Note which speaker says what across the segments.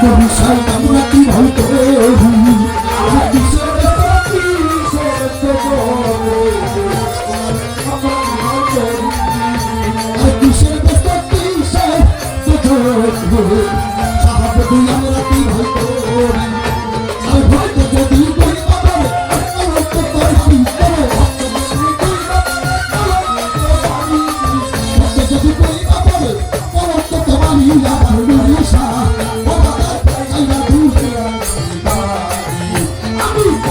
Speaker 1: তুমি সাই আমরা কি ভালো কিসের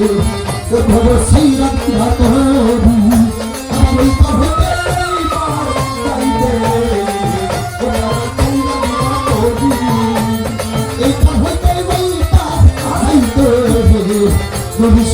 Speaker 1: আমি চাই সেই রাত ভাত হবি আমার ওই পার হতে এই পার যাইতে এই পার হতে ওই পার যাইতে নবী